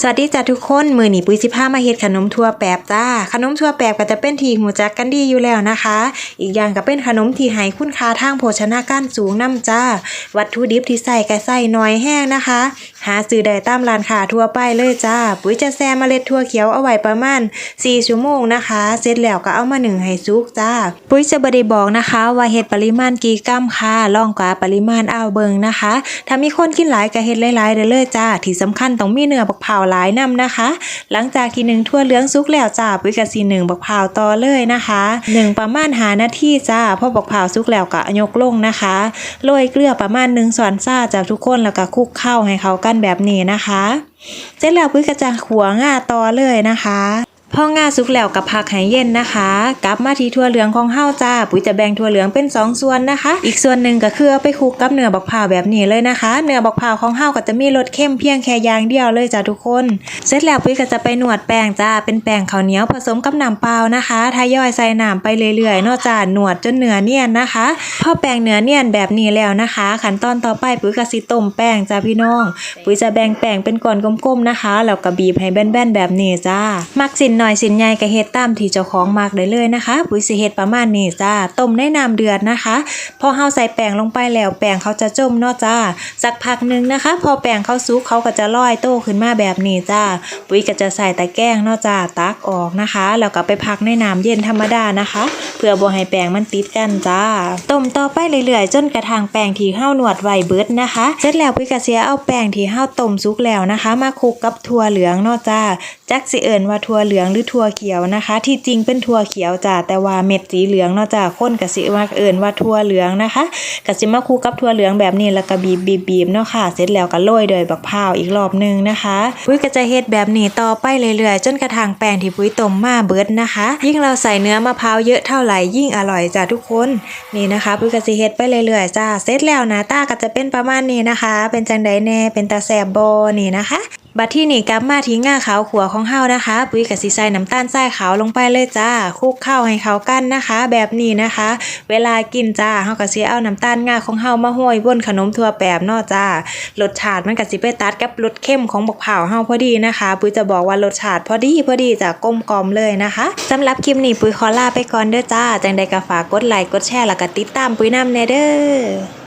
สวัสดีจ้าทุกคน มือหนีปุ้ยสิพามาเฮ็ดขนมทั่วแปบจ้า ขนมทั่วแปบก็จะเป็นที่หูจักกันดีอยู่แล้วนะคะ อีกอย่างก็เป็นขนมที่ให้คุณค่าทางโภชนาการสูงนํจ้า วัตถุดิบที่ใส่ก็ใส่น้อยแห้งนะคะ หาซื้อได้ตามร้านค้าทั่วไปเลยจ้า ปุ้ยจะแซ่เมล็ดถั่วเขียวเอาไว้ประมาณ 4 ชั่วโมงนะคะ เสร็จแล้วก็เอามาหนึ่งให้สุกจ้า ปุ้ยจะบ่ได้บอกนะคะ ว่าเฮ็ดปริมาณกี่กรัมค่ะลองกว่าปริมาณเอาเบิงนะคะ ถ้ามีคนกินหลายก็เฮ็ดหลายๆเด้อเลยจ้า ที่สำคัญต้องมีเนื้อบักเผาหลายนํนะคะ หลังจากที่หนึ่งทั่วเหลืองสุกแล้วจ้าปุ้ยก็สิหนึ่งบักเผาต่อเลยนะคะหนึ่งประมาณหานาทีจ้าพอบักเผาวสุกแล้วก็ยกลงนะคะโรยเกลือประมาณหนึ่งส่วนซ่าจากทุกคนแล้วก็คลุกเข้าให้เขากันแบบนี้นะคะ เสร็จแล้วปุ้ยก็จะขัวง่าต่อเลยนะคะ พองาสุกแล้วกับผักให้เย็นนะคะ กลับมาที่ทั่วเหลืองของเฮาจ้า ปุ๋ยจะแบ่งทั่วเหลืองเป็นสองส่วนนะคะ อีกส่วนหนึ่งก็คือไปคลุกกับเนื้อบักพร้าวแบบนี้เลยนะคะ เนื้อบักพร้าวของเฮาก็จะมีรสเข้มเพียงแค่อย่างเดียวเลยจ้าทุกคน เสร็จแล้วปุ้ยก็จะไปนวดแป้งจ้า เป็นแป้งข้าวเหนียวผสมกับน้ำเปล่านะคะทยอยใส่น้ำไปเรื่อยๆนอกจากนวดจนเนื้อเนียนนะคะพอแป้งเนื้อเนียนแบบนี้แล้วนะคะ ขั้นตอนต่อไปปุ๋ยก็สิต้มแป้งจ้าพี่น้อง ปุ๋ยจะแบ่งแป้งเป็นก้อนกลมๆนะคะแล้วก็บีบให้แบนๆแบบนี้จ้ามักสินหน่อยสินใหญ่ก็เฮ็ดตามที่เจ้าของมักได้เลยนะคะ ปุ๋ยสิเฮ็ดประมาณนี้จ้าต้มในน้ำเดือดนะคะพอเฮาใส่แป้งลงไปแล้วแป้งเขาจะจมเนาะจ้าสักพักหนึ่งนะคะ พอแป้งเขาสุกเขาก็จะลอยโตขึ้นมาแบบนี้จ้าปุ๋ยก็จะใส่ตะแกรงเนาะจ้าตักออกนะคะแล้วก็ไปพักในน้ำเย็นธรรมดานะคะ เพื่อบ่ให้แป้งมันติดกันจ้าต้มต่อไปเรื่อยๆ จนกระทั่งแป้งที่เฮานวดไวเบิดนะคะ เสร็จแล้วปุ้ยก็สิเอาแป้งที่เฮาต้มสุกแล้วนะคะ มาคลุกกับถั่วเหลืองเนาะจ้าจักสิเอิ้นว่าถั่วเหลืองหรือถั่วเขียวนะคะ ที่จริงเป็นถั่วเขียวจ้าแต่ว่าเม็ดสีเหลืองเนาะจ้าคนก็สิว่าเอิ้นว่าถั่วเหลืองนะคะก็สิมาคลุกกับถั่วเหลืองแบบนี้แล้วก็บีบบีบเนาะค่ะ เสร็จแล้วก็โรยโดยบักพร้าวอีกรอบนึงนะคะปุ้ยก็จะเฮ็ดแบบนี้ต่อไปเรื่อยๆ จนกระทั่งแป้งที่ปุ้ยต้มมาเบิดนะคะ ยิ่งเราใส่เนื้อมะพร้าวเยอะเท่าไหร่ยิ่งอร่อยจ้าทุกคนนี่นะคะปุ้ยก็สิเฮ็ดไปเรื่อยๆจ้าเสร็จแล้วนะตาก็จะเป็นประมาณนี้นะคะ เป็นจังไดแน่เป็นตาแสบบ่นี่นะคะ บัดที่นี่กลับมาที่ง่าขาวขัวของเฮานะคะ ปุ้ยกับสีใส่น้ำตาลทรายขาวลงไปเลยจ้าคลุกเข้าให้เขากั้นนะคะ แบบนี้นะคะ เวลากินจ้าเฮาก็สิเอาน้ำตาลง่าของเฮามาห้อยบนขนมทั่วแปบนาะจ้ารสชาติมันก็สิไปตัดกับรสเข้มของบักเผาเฮาพอดีนะคะ ปุ้ยจะบอกว่ารสชาติพอดีพอดีจะกลมกล่อมเลยนะคะสำหรับคลิปนี้ปุ้ยขอลาไปก่อนเด้อจ้าจังใดก็ฝากกดไลค์กดแชร์แล้วก็ติดตามปุ้ยน้ำแน่เด้อ